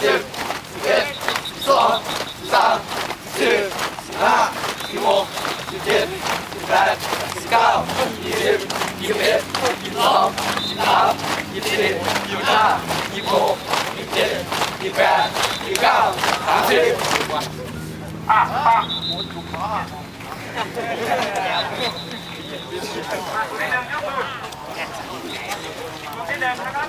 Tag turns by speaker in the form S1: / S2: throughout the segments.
S1: สิบสิบอสิบสองสิบสามสิบสี่สิบห้าสิบหกสิบเจ็ดสิบแปดสิบเก้ายี่สิบยี่สิบเอ็ดยี่สิบสองยี่สิบสามยี่สิบสี่ยี่สิบห้ายี่สิบหกยี่สิบเจ็ดยี่สิบแปดยี่สิบเก้าสามสิบอะอ่เดิมนะครับ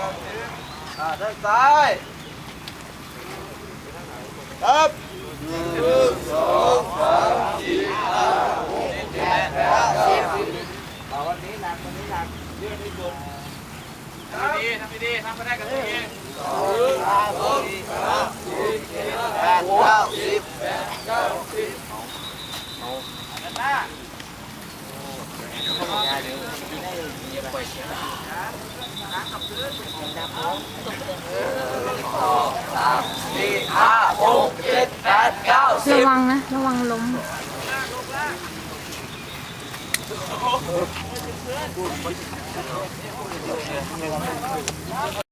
S1: นซ้ายครับดีทำดีทำไปได้กันดีแปดเก้าสิบ สี่ห้าหกเจ็ดแปดเก้าสิ
S2: ระวังนะ ระวังล้ม